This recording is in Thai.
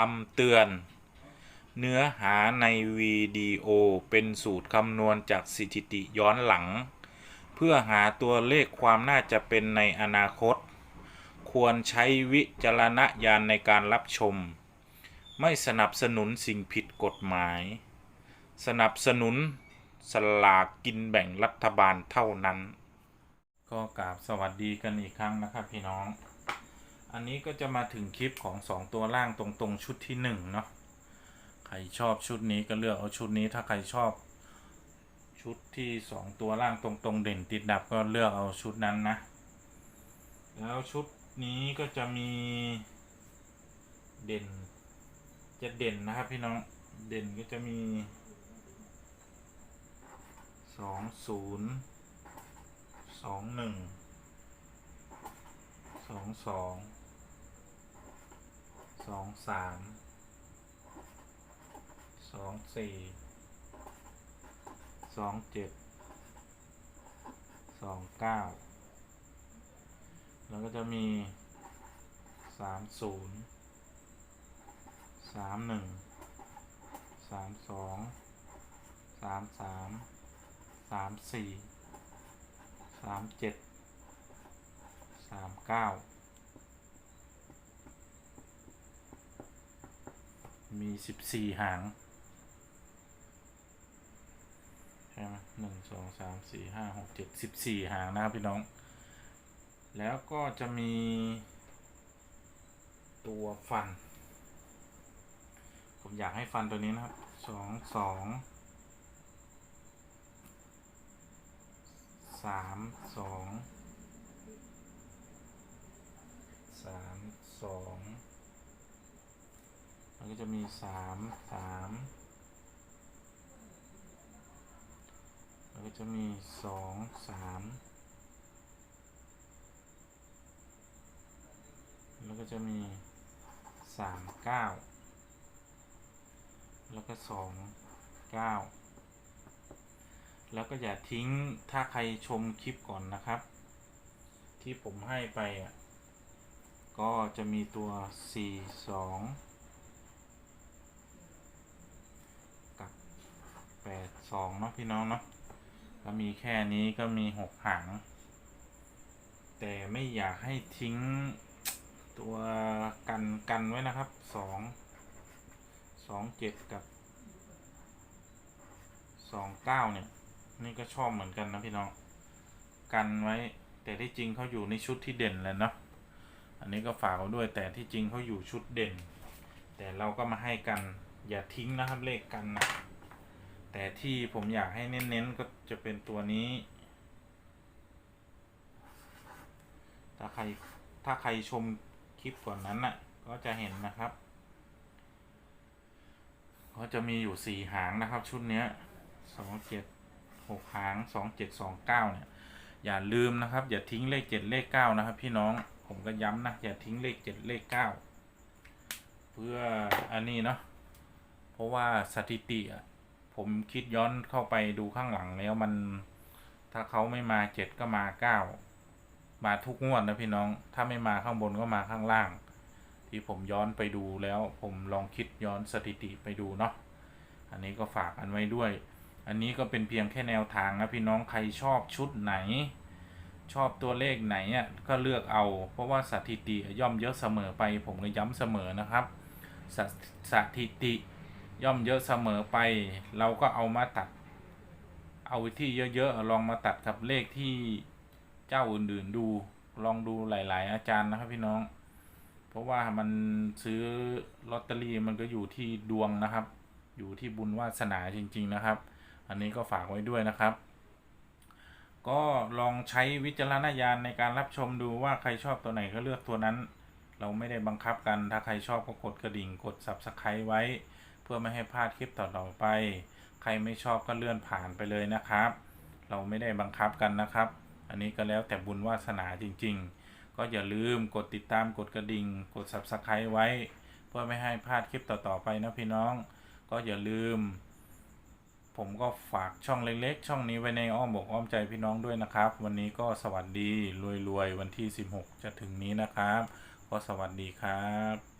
คำเตือน เนื้อหาในวิดีโอเป็นสูตรคำนวณจากสถิติย้อนหลัง เพื่อหาตัวเลขความน่าจะเป็นในอนาคต ควรใช้วิจารณญาณในการรับชม ไม่สนับสนุนสิ่งผิดกฎหมาย สนับสนุนสลากกินแบ่งรัฐบาลเท่านั้น ก็กราบสวัสดีกันอีกครั้งนะครับพี่น้อง อันนี้ก็จะมาถึงคลิปของ 2 ตัวล่างตรงๆชุดที่1เนาะใครชอบชุดนี้ก็เลือกเอาชุดนี้ถ้าใครชอบ ชุดที่ 2 ตัวล่างตรงๆเด่นติดดับก็เลือกเอาชุดนั้นนะ แล้วชุดนี้ก็จะมีเด่นจะเด่นนะครับพี่น้องเด่นก็จะมีสองศูนย์สองหนึ่งสองสอง สองสามสองสี่สองเจ็ดสองเก้าแล้วก็จะมีสามศูนย์สามหนึ่งสามสองสามสามสามสี่สามเจ็ดสามเก้า มีสิบสี่หางใช่ไหมหนึ่งสองสามสี่ห้าหกเจ็ดสิบสี่หางนะครับพี่น้อง แล้วก็จะมีตัวฟัน ผมอยากให้ฟันตัวนี้นะครับสองสองสามสองสามสอง แล้วก็จะมีสามสามแล้วก็จะมีสองสามแล้วก็จะมีสามเก้าแล้วก็สองเก้าแล้วก็อย่าทิ้งถ้าใครชมคลิปก่อนนะครับ ที่ผมให้ไปอะก็จะมีตัว 4 2 กับ 8 2เนาะพี่น้องเนาะก็มีแค่นี้ก็มี6หาง แต่ไม่อยากให้ทิ้งตัวกันกันไว้นะครับ2 2 7กับ2 9เนี่ย นี่ก็ชอบเหมือนกันนะพี่น้อง กันไว้ แต่ที่จริงเขาอยู่ในชุดที่เด่นแล้วเนาะอันนี้ก็ฝากเอาด้วยแต่ที่จริงเขาอยู่ชุดเด่น แต่เราก็มาให้กันอย่าทิ้งนะครับเลขกันนะ แต่ที่ผมอยากให้เน้นๆก็จะเป็นตัวนี้ ถ้าใครถ้าใครชมคลิปก่อนนั้นน่ะ ก็จะเห็นนะครับ ก็จะมีอยู่สี่หางนะครับ ชุดเนี้ยสองเจ็ดหกหางสองเจ็ดสองเก้าเนี่ย อย่าลืมนะครับ อย่าทิ้งเลขเจ็ดเลขเก้านะครับ พี่น้องผมก็ย้ำนะ อย่าทิ้งเลขเจ็ดเลขเก้าเพื่ออันนี้เนาะเพราะว่าสถิติอะ ผมคิดย้อนเข้าไปดูข้างหลังแล้วมัน ถ้าเขาไม่มาเจ็ดก็มาเก้ามาทุกงวดนะพี่น้อง ถ้าไม่มาข้างบนก็มาข้างล่าง ที่ผมย้อนไปดูแล้วผมลองคิดย้อนสถิติไปดูเนาะอันนี้ก็ฝากอันไว้ด้วย อันนี้ก็เป็นเพียงแค่แนวทางนะพี่น้องใครชอบชุดไหน ชอบตัวเลขไหนอะก็เลือกเอา เพราะว่าสถิติย่อมเยอะเสมอไป ผมก็ย้ำเสมอนะครับสสถิติ ย่อมเยอะเสมอไป เราก็เอามาตัด เอาที่เยอะๆลองมาตัดกับเลขที่เจ้าอื่นๆดู ลองดูหลาย ๆ อาจารย์นะครับพี่น้อง เพราะว่ามันซื้อลอตเตอรี่มันก็อยู่ที่ดวงนะครับ อยู่ที่บุญวาสนาจริง ๆนะครับ อันนี้ก็ฝากไว้ด้วยนะครับ ก็ลองใช้วิจารณญาณในการรับชมดูว่าใครชอบตัวไหนก็เลือกตัวนั้น เราไม่ได้บังคับกันถ้าใครชอบก็กดกระดิ่งกด subscribe ไว้ เพื่อไม่ให้พลาดคลิปต่อๆไป ใครไม่ชอบก็เลื่อนผ่านไปเลยนะครับ เราไม่ได้บังคับกันนะครับ อันนี้ก็แล้วแต่บุญวาสนาจริง ๆ ก็อย่าลืมกดติดตามกดกระดิ่ง กด subscribe ไว้ เพื่อไม่ให้พลาดคลิปต่อๆไปนะพี่น้อง ก็อย่าลืม ผมก็ฝากช่องเล็กๆ ช่องนี้ไว้ในอ้อมอกอ้อมใจพี่น้องด้วยนะครับ วันนี้ก็สวัสดีรวยๆวันที่ 16 จะถึงนี้นะครับ ก็สวัสดีครับ